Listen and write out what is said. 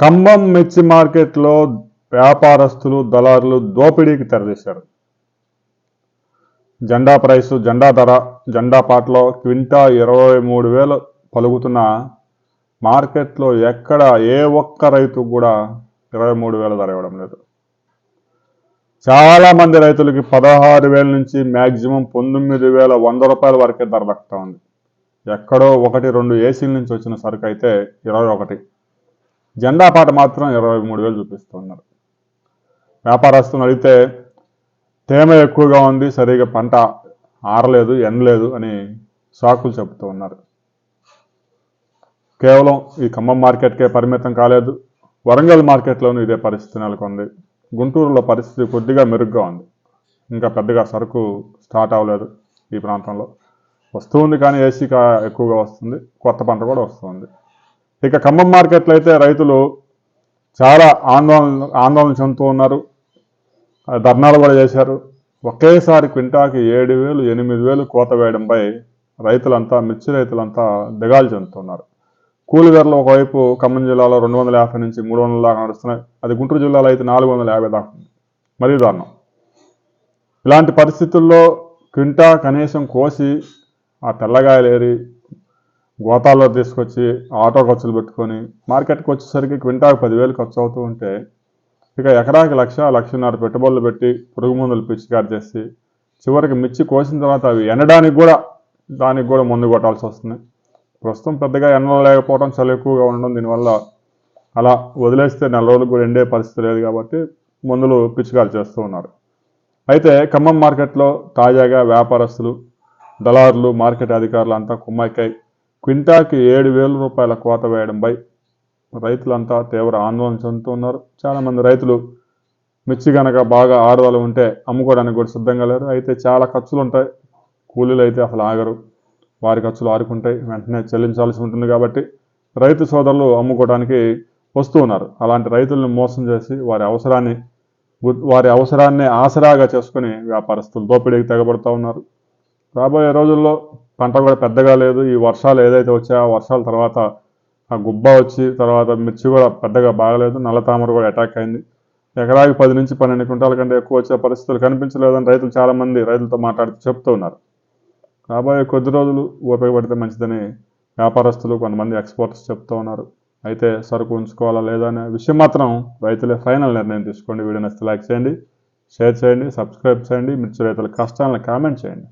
ఖమ్మం మిర్చి మార్కెట్లో వ్యాపారస్తులు దళారులు దోపిడీకి తెరదీశారు జెండా ప్రైసు జెండా ధర జెండా పాటలో క్వింటా ఇరవై మూడు వేలు పలుకుతున్న మార్కెట్లో ఎక్కడ ఏ ఒక్క రైతు కూడా ఇరవై మూడు వేల ధర ఇవ్వడం లేదు. చాలామంది రైతులకి పదహారు వేల నుంచి మ్యాక్సిమం పంతొమ్మిది వేల వంద రూపాయల వరకే ధర దక్కుతూ ఉంది. ఎక్కడో ఒకటి రెండు ఏసీల నుంచి వచ్చిన సరుకు అయితే ఇరవై ఒకటి. జెండా పాట మాత్రం ఇరవై మూడు వేలు చూపిస్తున్నారు. వ్యాపారస్తులు అడిగితే తేమ ఎక్కువగా ఉంది సరిగా పంట ఆరలేదు ఎండలేదు అని సాకులు చెబుతూ ఉన్నారు. కేవలం ఈ ఖమ్మం మార్కెట్కే పరిమితం కాలేదు. వరంగల్ మార్కెట్లోనూ ఇదే పరిస్థితి నెలకొంది. గుంటూరులో పరిస్థితి కొద్దిగా మెరుగ్గా ఉంది. ఇంకా పెద్దగా సరుకు స్టార్ట్ అవ్వలేదు ఈ ప్రాంతంలో. వస్తుంది కానీ ఏసీ కా- ఎక్కువగా వస్తుంది. కొత్త పంట కూడా వస్తుంది ఇక ఖమ్మం మార్కెట్లో అయితే రైతులు చాలా ఆందోళన ఆందోళన చెందుతూ ఉన్నారు. ధర్నాలు కూడా చేశారు. ఒకేసారి క్వింటాకి ఏడు వేలు ఎనిమిది వేలు కోత వేయడంపై రైతులంతా మిర్చి రైతులంతా దిగాలు చెందుతున్నారు. కూలి ధరలు ఒకవైపు ఖమ్మం జిల్లాలో రెండు వందల యాభై నుంచి మూడు వందల దాకా నడుస్తున్నాయి. అది గుంటూరు జిల్లాలో అయితే నాలుగు వందల యాభై దాకా ఉంది. మరీ దారుణం. ఇలాంటి పరిస్థితుల్లో క్వింటా కనీసం కోసి ఆ తెల్లగాయలు ఏరి గోతాల్లో తీసుకొచ్చి ఆటో ఖర్చులు పెట్టుకొని మార్కెట్కి వచ్చేసరికి క్వింటాకు పదివేలు ఖర్చు అవుతూ ఉంటే ఇక ఎకరాకి లక్ష లక్షన్నర పెట్టుబడులు పెట్టి పురుగు మందులు పిచికారి చేసి చివరికి మిర్చి కోసిన తర్వాత అవి ఎండడానికి కూడా దానికి కూడా మందు కొట్టాల్సి వస్తుంది. ప్రస్తుతం పెద్దగా ఎండలు లేకపోవడం చలి ఎక్కువగా ఉండడం దీనివల్ల అలా వదిలేస్తే నెల రోజులు కూడా ఎండే పరిస్థితి లేదు కాబట్టి మందులు పిచికారి చేస్తూ ఉన్నారు. అయితే ఖమ్మం మార్కెట్లో తాజాగా వ్యాపారస్తులు దళారులు మార్కెట్ అధికారులు అంతా కుమ్మాయికాయ క్వింటాకి ఏడు వేల రూపాయల కోత వేయడంపై రైతులంతా తీవ్ర ఆందోళన చెందుతున్నారు. చాలామంది రైతులు మిర్చి కనుక బాగా ఆరుదల ఉంటే అమ్ముకోవడానికి కూడా సిద్ధంగా లేరు. అయితే చాలా ఖర్చులు ఉంటాయి కూలీలు అయితే అసలు ఆగరు. వారి ఖర్చులు ఆరుకుంటాయి. వెంటనే చెల్లించాల్సి ఉంటుంది కాబట్టి రైతు సోదరులు అమ్ముకోవడానికి వస్తూ ఉన్నారు. అలాంటి రైతులను మోసం చేసి వారి అవసరాన్ని వారి అవసరాన్ని ఆసరాగా చేసుకుని వ్యాపారస్తులు దోపిడీకి తెగబడుతూ ఉన్నారు. రాబోయే రోజుల్లో పంట కూడా పెద్దగా లేదు. ఈ వర్షాలు ఏదైతే వచ్చాయో ఆ వర్షాల తర్వాత ఆ గుబ్బ వచ్చి తర్వాత మిర్చి కూడా పెద్దగా బాగలేదు. నల్ల తామర కూడా అటాక్ అయింది. ఎకరాకి పది నుంచి పన్నెండు క్వింటాల కంటే ఎక్కువ వచ్చే పరిస్థితులు కనిపించలేదని రైతులు చాలామంది రైతులతో మాట్లాడుతూ చెప్తూ ఉన్నారు రాబోయే కొద్ది రోజులు ఉపయోగపడితే మంచిదని వ్యాపారస్తులు కొంతమంది ఎక్స్పోర్ట్స్ చెప్తూ ఉన్నారు. అయితే సరుకు ఉంచుకోవాలా లేదా అనే విషయం మాత్రం రైతులే ఫైనల్ నిర్ణయం తీసుకోండి. వీడియో నచ్చితే లైక్ చేయండి షేర్ చేయండి సబ్స్క్రైబ్ చేయండి. మిర్చి రైతుల కష్టాలను కామెంట్ చేయండి.